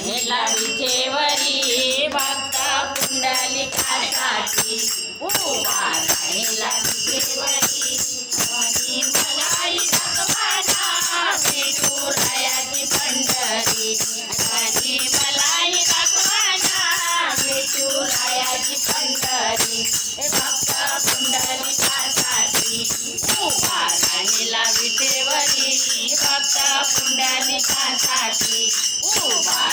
राहिला विठेवरी कुंडाली पुंडलिकासाठी उभा राहिला विठेवरी आणि मलाही दाखवाना पंढरी. आणि मलाही दाखवाना पंढरी. हे कुंडाली पुंडलिकासाठी उभा राहिला विठेवरी कुंडाली पुंडलिकासाठी उभा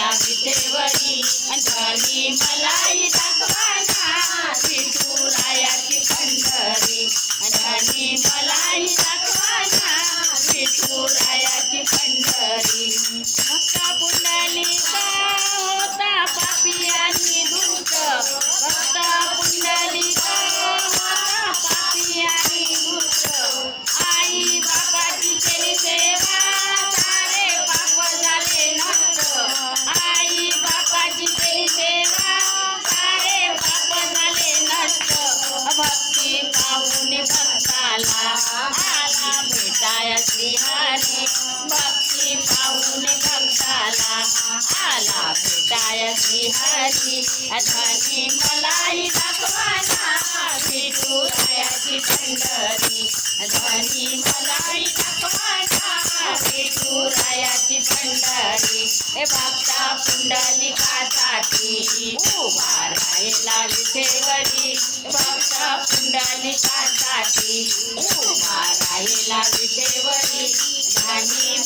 राहिला विठेवरी झाली मलाही दाखवाना विठुरायाची पंढरी. झाली मलाही दाखवाना विठुरायाची पंढरी. भक्त पुंडलिका होता पापी आणि दूत. भक्त आम्हाला भेटाय भेटाया श्रीहरी भक्ती पाहून भक्ताला आला भेटाया श्रीहरी धनी राहिला विठेवरी धनी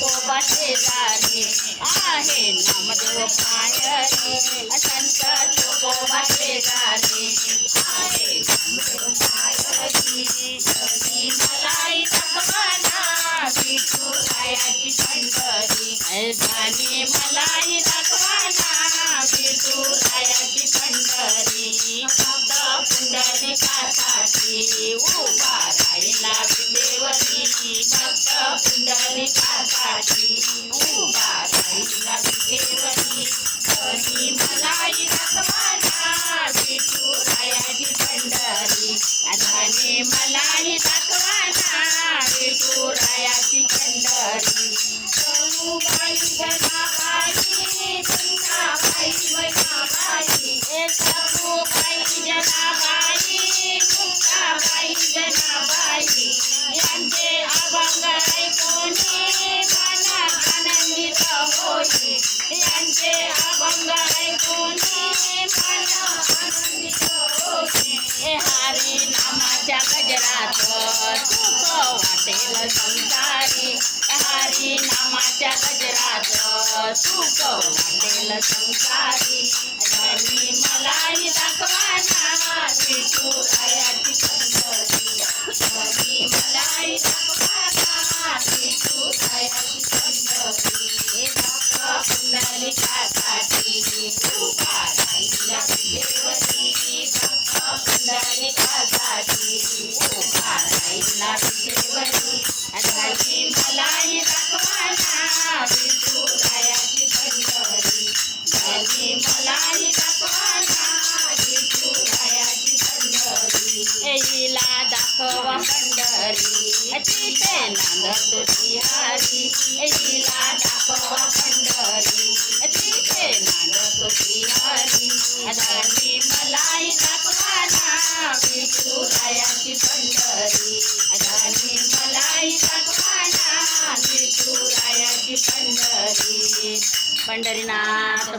तुकोबा शेजारी आहे नामदेव पायरी आ संत तुकोबा शेजारी आहे नामदेव पायरी कधी मलाही विठू विठुरायाची पंढरी झाली मलाई दाखवाना মোবাইল দেখা શું કહું વાંધેલ સંસારી મલાઈ રાખવાના ત્રિપુરા पंढरी दाखवा पंढरी. तिथे तुझी हारी येईला दाखवा पंढरी. तिथे नांद नांदत श्रीहरी धनी मलाही दाखवाना विठुरायाची पंढरी. धनी मलाही दाखवाना विठुरायाची पंढरी. पंढरीनाथ